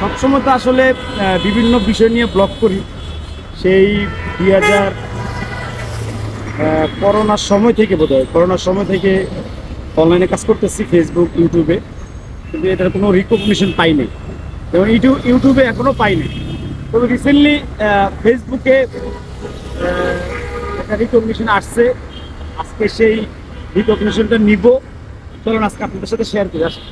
সবসময় তো আসলে বিভিন্ন বিষয় নিয়ে ব্লগ করি। সেই দুই হাজার করোনার সময় থেকে বোধ হয় করোনার সময় থেকে অনলাইনে কাজ করতেছি ফেসবুক ইউটিউবে কিন্তু এটার কোনো রিকগনিশন পাইনি। এবং ইউটিউব ইউটিউবে এখনও পাইনি। তবে রিসেন্টলি ফেসবুকে একটা রিকগনিশন আসছে। আজকে সেই রিকগনিশনটা নিব। চলুন আজকে আপনাদের সাথে শেয়ার করে। আসুন।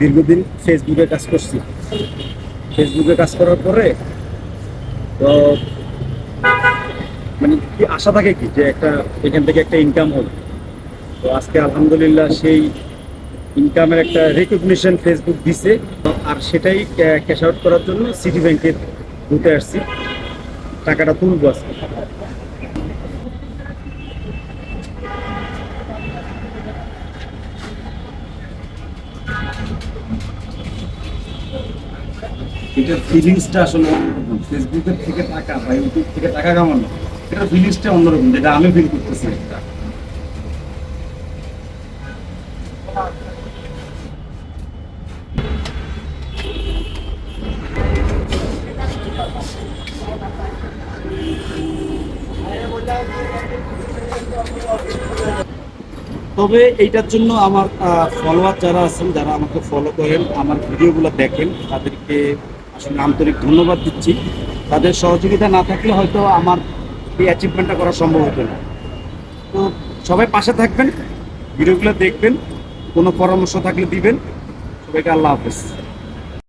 দীর্ঘদিন ফেসবুকে কাজ করছি। ফেসবুকে কাজ করার পরে তো মানে কি আশা থাকে কি যে একটা এখান থেকে একটা ইনকাম হবে তো আজকে আলহামদুলিল্লাহ সেই ইনকামের একটা রেকগনিশন ফেসবুক দিছে আর সেটাই ক্যাশ আউট করার জন্য সিটি ব্যাংকের ঢুকে আসছি। টাকাটা তুলবো আজকে। ফিলিংসটা আসলে ফেসবুকের থেকে টাকা বা ইউটিউব থেকে টাকা কামানো ফিলিংসটা অন্যরকম, যেটা আমি ফিল করতেছি। একটা তবে এইটার জন্য আমার ফলোয়ার যারা আছেন, যারা আমাকে ফলো করেন, আমার ভিডিওগুলো দেখেন, তাদেরকে আন্তরিক ধন্যবাদ দিচ্ছি। তাদের সহযোগিতা না থাকলে হয়তো আমার এই অ্যাচিভমেন্টটা করা সম্ভব হতো না। তো সবাই পাশে থাকবেন, ভিডিওগুলো দেখবেন, কোনো পরামর্শ থাকলে দিবেন। সবাইকে আল্লাহ হাফেজ।